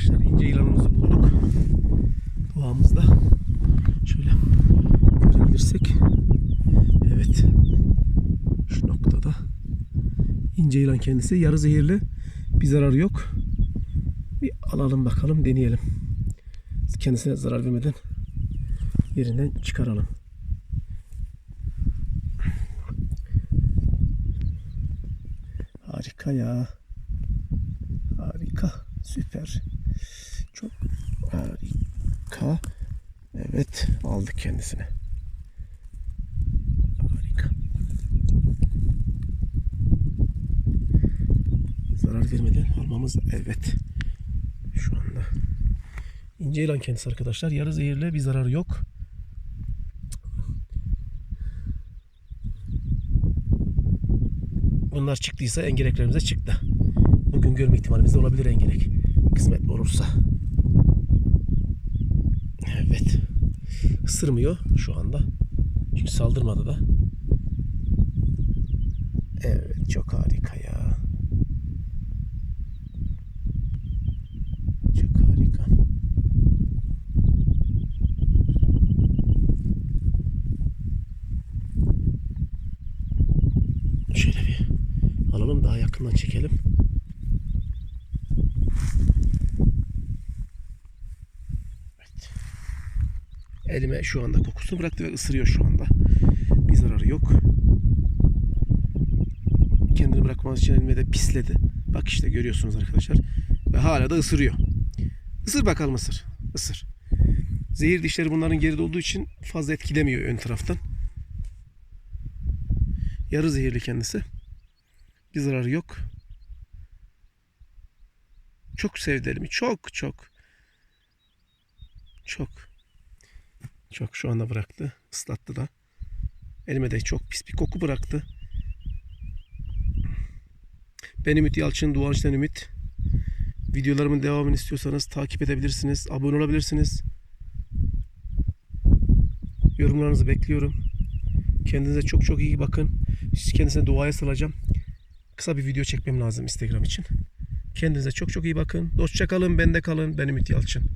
arkadaşlar. ince yılanımızı bulduk. Doğamızda. Şöyle görebilirsek. Evet. Şu noktada. ince yılan kendisi. Yarı zehirli. Bir zararı yok. Bir alalım bakalım deneyelim. Kendisine zarar vermeden yerinden çıkaralım. Harika ya. Harika. Süper. Çok harika. Evet aldık kendisine. Harika. Zarar vermeden almamız evet. Şu anda. İnce yılan kendisi arkadaşlar. Yarı zehirli bir zararı yok. Bunlar çıktıysa engereklerimize çıktı. Bugün görme ihtimalimiz de olabilir engerek. Kısmet olursa. Evet. Isırmıyor şu anda. Çünkü saldırmadı da. Evet çok harika ya. Çok harika. Şöyle bir alalım daha yakından çekelim. Elime şu anda kokusunu bıraktı ve ısırıyor şu anda. Bir zararı yok. Kendini bırakmaz için elime de pisledi. Bak işte görüyorsunuz arkadaşlar. Ve hala da ısırıyor. Isır bakalım ısır. Isır. Zehir dişleri bunların geride olduğu için fazla etkilemiyor ön taraftan. Yarı zehirli kendisi. Bir zararı yok. Çok sevdi elimi. Çok çok. Çok. Çok şu anda bıraktı. Islattı da. Elime de çok pis bir koku bıraktı. Ben Ümit Yalçın, Doğan İşten Ümit. Videolarımın devamını istiyorsanız takip edebilirsiniz. Abone olabilirsiniz. Yorumlarınızı bekliyorum. Kendinize çok çok iyi bakın. Kendisine duaya salacağım. Kısa bir video çekmem lazım Instagram için. Kendinize çok çok iyi bakın. Hoşça kalın, bende kalın. Ben Ümit Yalçın.